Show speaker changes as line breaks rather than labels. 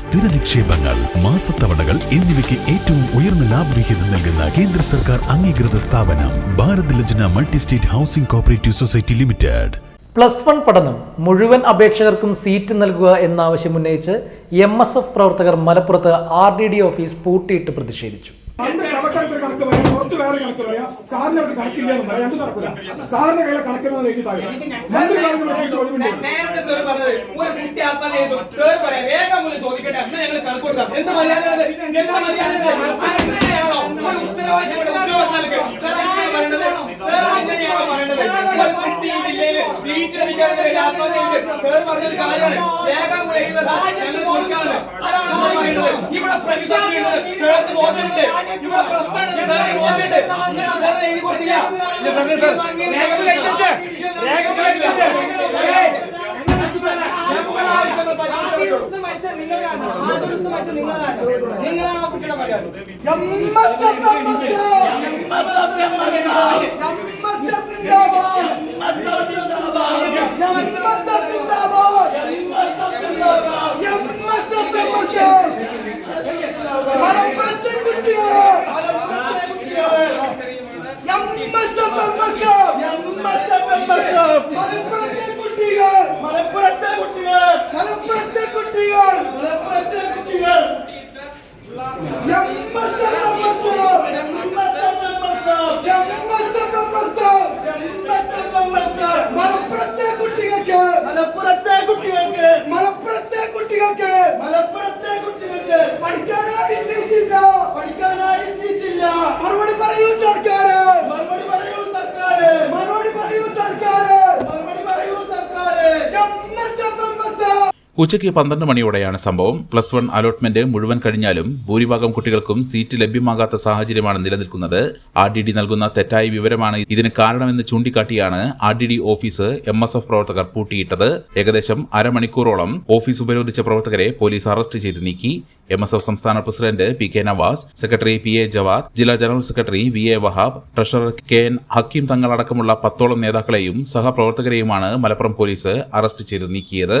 സ്ഥിര നിക്ഷേപങ്ങൾ മാസത്തവണകൾ എന്നിവയ്ക്ക് ഏറ്റവും ഉയർന്ന ലാഭവിഹിതം നൽകുന്ന കേന്ദ്ര സർക്കാർ അംഗീകൃത സ്ഥാപനം Bharat Lajna multi state housing cooperative society limited.
Plus one പഠനം മുഴുവൻ അപേക്ഷകർക്കും സീറ്റ് നൽകുക എന്നാവശ്യം ഉന്നയിച്ച് എം എസ് എഫ് പ്രവർത്തകർ മലപ്പുറത്ത് ആർ ഡി ഡി ഓഫീസ് പൂട്ടിയിട്ട് പ്രതിഷേധിച്ചു.
സാറിന് അവിടെ കണക്കില്ല എന്ന് നടക്കില്ല. സാറിന്റെ കയ്യിലെ മന്ത്രി
അന്ന് ഞങ്ങൾ കണക്ക് കൊടുക്കാം. എന്ത് മര്യാദ അങ്ങനെ ഇവിടെ ബോധ്യമുണ്ട്. ഇവിടെ പ്രശ്നമുണ്ട് നിങ്ങളാണ്. ആ കുട്ടിയുടെ മര്യാദ
മലപ്പുറത്തെ കുട്ടികൾ മലപ്പുറത്തെ കുട്ടികൾ മലപ്പുറത്തെ കുട്ടികൾ മലപ്പുറത്തെ കുട്ടികൾ മലപ്പുറത്തെ കുട്ടികൾ മലപ്പുറത്തെ കുട്ടികൾക്ക് മലപ്പുറത്തെ കുട്ടികൾക്ക് മലപ്പുറത്തെ കുട്ടികൾക്ക് മലപ്പുറത്തെ കുട്ടികൾക്ക് പഠിക്കാനായി സീറ്റില്ല പഠിക്കാനായി സീറ്റില്ല മറുപടി പറയൂ സർക്കാർ മറുപടി പറയൂ സർക്കാർ മറുപടി പറയൂ സർക്കാർ മറുപടി പറയൂ സർക്കാർ
ഉച്ചയ്ക്ക് പന്ത്രണ്ട് മണിയോടെയാണ് സംഭവം. പ്ലസ് വൺ അലോട്ട്മെന്റ് മുഴുവൻ കഴിഞ്ഞാലും ഭൂരിഭാഗം കുട്ടികൾക്കും സീറ്റ് ലഭ്യമാകാത്ത സാഹചര്യമാണ് നിലനിൽക്കുന്നത്. ആർ ഡി ഡി നൽകുന്ന തെറ്റായ വിവരമാണ് ഇതിന് കാരണമെന്ന് ചൂണ്ടിക്കാട്ടിയാണ് R D D office M S F പ്രവർത്തകർ പൂട്ടിയിട്ടത്. ഏകദേശം അരമണിക്കൂറോളം ഓഫീസ് ഉപരോധിച്ച പ്രവർത്തകരെ പോലീസ് അറസ്റ്റ് ചെയ്ത് നീക്കി. എം എസ് എഫ് സംസ്ഥാന president P K Navas secretary P A Javad ജില്ലാ general secretary V A Wahab treasurer K N Hakeem തങ്ങളടക്കമുള്ള പത്തോളം നേതാക്കളെയും സഹപ്രവർത്തകരെയുമാണ് മലപ്പുറം പോലീസ് അറസ്റ്റ് ചെയ്ത് നീക്കിയത്.